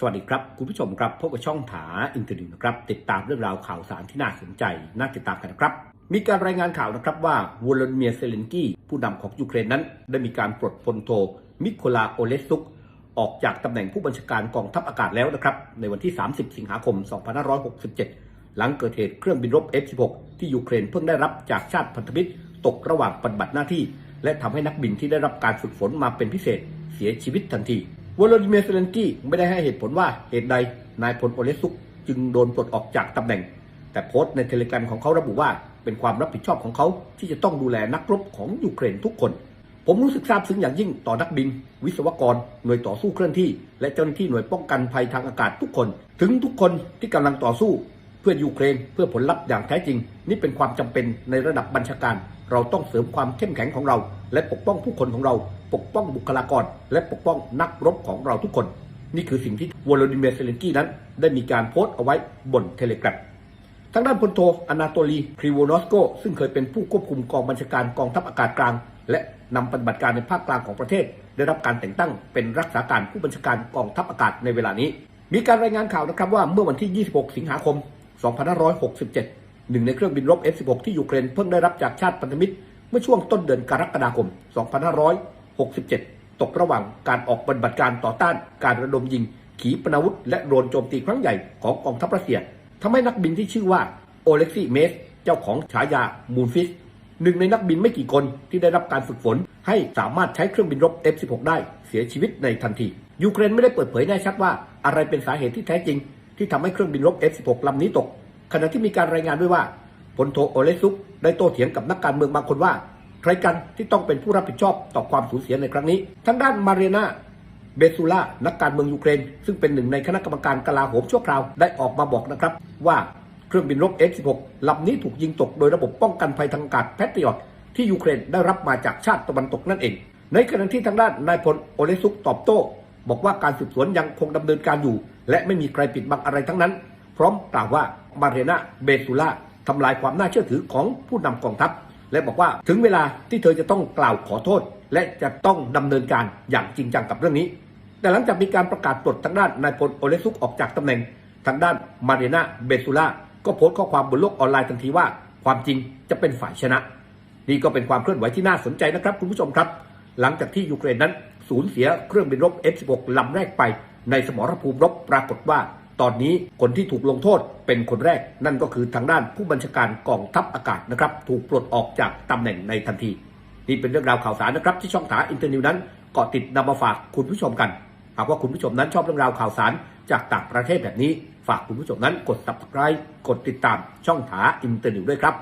สวัสดีครับ คุณผู้ชมครับพบกับช่องถาอินเทอร์เน็ตนะครับ ติดตามเรื่องราวข่าวสารที่น่าสนใจ น่าติดตามกันนะครับ มีการรายงานข่าวนะครับว่าวลาดิเมียร์เซเลนกี้ผู้นำของยูเครนนั้น ได้มีการปลดพลโท มิโคลาโอเลซุก ออกจากตำแหน่งผู้บัญชาการกองทัพอากาศแล้วนะครับ ในวันที่ 30 สิงหาคม 2567 หลังเกิดเหตุเครื่องบินรบ F-16 ที่ยูเครนเพิ่งได้รับจากชาติพันธมิตรตกระหว่างปฏิบัติหน้าที่ และทำให้นักบินที่ได้รับการฝึกฝนมาเป็นพิเศษเสียชีวิตทันที วลาดิเมียร์เซเลนกี้ไม่ได้ให้เหตุผลว่าเหตุใดนายพลโอเลซุกจึงโดนปลดออกจากตำแหน่ง แต่โพสต์ในเทเลกราฟของเขาระบุว่าเป็นความรับผิดชอบของเขาที่จะต้องดูแลนักรบของยูเครนทุกคน ผมรู้สึกซาบซึ้งอย่างยิ่งต่อนักบิน วิศวกร หน่วยต่อสู้เคลื่อนที่ และเจ้าหน้าที่หน่วยป้องกันภัยทางอากาศทุกคน ถึงทุกคนที่กำลังต่อสู้ เพื่อยูเครนเพื่อผลลัพธ์อย่างแท้จริง นี่เป็นความจำเป็นในระดับบัญชาการ เราต้องเสริมความเข้มแข็งของเรา และปกป้องผู้คนของเรา ปกป้องบุคลากร และปกป้องนักรบของเราทุกคน นี่คือสิ่งที่วลาดิเมียร์เซเลนกี้นั้น ได้มีการโพสต์เอาไว้บนเทเลกราฟทางด้านพลโทอนาโตลีคริโวนอสโก ซึ่งเคยเป็นผู้ควบคุมกองบัญชาการกองทัพอากาศกลาง และนำปฏิบัติการในภาคกลางของประเทศ ได้รับการแต่งตั้งเป็นรักษาการผู้บัญชาการกองทัพอากาศในเวลานี้ มีการรายงานข่าวนะครับว่าเมื่อวันที่ 26 สิงหาคม 2567 หนึ่งในเครื่องบินรบ F-16 ที่ยูเครนเพิ่งได้รับจากชาติพันธมิตรเมื่อช่วงต้นเดือนกรกฎาคม 67 ตกระหว่างการออกปฏิบัติการต่อต้านการระดมยิง ขีปนาวุธ และโดรนโจมตีครั้งใหญ่ของกองทัพรัสเซียทำให้นักบินที่ชื่อว่าโอเล็กซี่เมส เจ้าของฉายามูนฟิสหนึ่งในนักบินไม่กี่คนที่ได้รับการฝึกฝน ให้สามารถใช้เครื่องบินรบ F-16 ได้เสียชีวิตในทันที ยูเครนไม่ได้เปิดเผยแน่ชัดว่าอะไรเป็นสาเหตุที่แท้จริง ที่ทำให้เครื่องบินรบ F-16 ลำนี้ตก ขณะที่มีการรายงานด้วยว่าพลโทโอเลซุกได้โต้เถียงกับนักการเมืองบางคนว่า รกันที่ต้องเป็นผู้รับผิดชอบต่อความสูญเสียในครั้งนี้ทางด้านมาเรียนาเบซูล่านักการเมืองยูเครน ซึ่งเป็นหนึ่งในคณะกรรมการกลาโหมชั่วคราวได้ออกมาบอกนะครับ ว่าเครื่องบินรบ F-16 ลำนี้ถูกยิงตกโดยระบบป้องกันภัยทางอากาศแพทริอตที่ยูเครนได้รับมาจากชาติตะวันตกนั่นเอง ในขณะที่ทางด้านนายพลโอเลซุกตอบโต้ บอกว่าการสืบสวนยังคงดำเนินการอยู่ และไม่มีใครปิดบังอะไรทั้งนั้น พร้อมกล่าวว่ามาเรนาเบซูล่าทำลายความน่าเชื่อถือของผู้นำกองทัพ และบอกว่าถึงเวลาที่เธอจะต้องกล่าวขอโทษ และจะต้องดำเนินการอย่างจริงจังกับเรื่องนี้ แต่หลังจากมีการประกาศปลดทางด้านนายพลโอเลซุกออกจากตำแหน่ง ทางด้านมาเรนาเบซูล่าก็โพสต์ข้อความบนโลกออนไลน์ทันทีว่า ความจริงจะเป็นฝ่ายชนะ นี่ก็เป็นความเคลื่อนไหวที่น่าสนใจนะครับคุณผู้ชมครับ หลังจากที่ยูเครนนั้นสูญเสียเครื่องบินรบ F-16 ลำแรกไปในสมรภูมิรบปรากฏว่า ตอนนี้คนที่ถูกลงโทษเป็นคนแรก นั่นก็คือทางด้านผู้บัญชาการกองทัพอากาศนะครับ ถูกปลดออกจากตำแหน่งในทันที นี่เป็นเรื่องราวข่าวสารนะครับ ที่ช่องถาอินเตอร์นิวนั้นเกาะติดนำมาฝากคุณผู้ชมกันหากว่าคุณผู้ชมนั้นชอบเรื่องราวข่าวสารจากต่างประเทศแบบนี้ ฝากคุณผู้ชมนั้นกด subscribe กดติดตามช่องถาอินเตอร์นิวด้วยครับ